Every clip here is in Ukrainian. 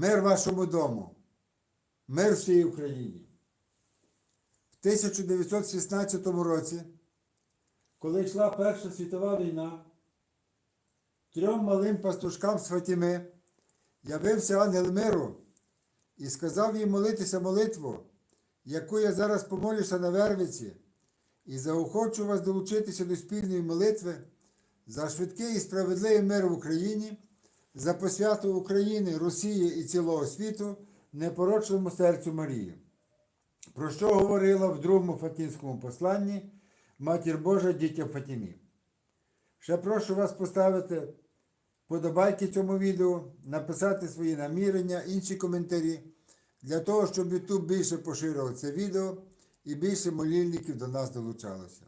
Мир вашому дому, мир всій Україні. В 1916 році, коли йшла Перша світова війна, трьом малим пастушкам з явився ангел миру і сказав їм молитися молитву, яку я зараз помолюся на Вервиці, і заохочу вас долучитися до спільної молитви за швидкий і справедливий мир в Україні, за посвяту України, Росії і цілого світу непорочному серцю Марії. Про що говорила в другому Фатінському посланні Матір Божа дітям Фатімі. Ще прошу вас поставити подобайки цьому відео, написати свої намірення, інші коментарі, для того, щоб YouTube більше поширював це відео і більше молільників до нас долучалося.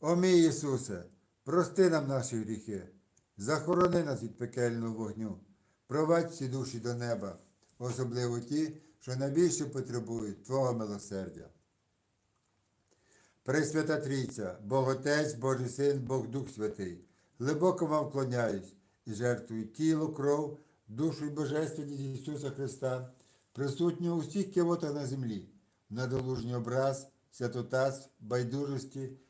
О мій Ісусе, прости нам наші гріхи, захорони нас від пекельного вогню, провадь всі душі до неба, особливо ті, що найбільше потребують Твого милосердя. Пресвята Трійця, Бог Отець, Божий Син, Бог Дух Святий, глибоко вам вклоняюсь і жертвую тіло, кров, душу і божественність Ісуса Христа, присутнього у всіх кивотах на землі, надолужній образ, святотатств, байдужості,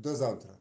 До завтра!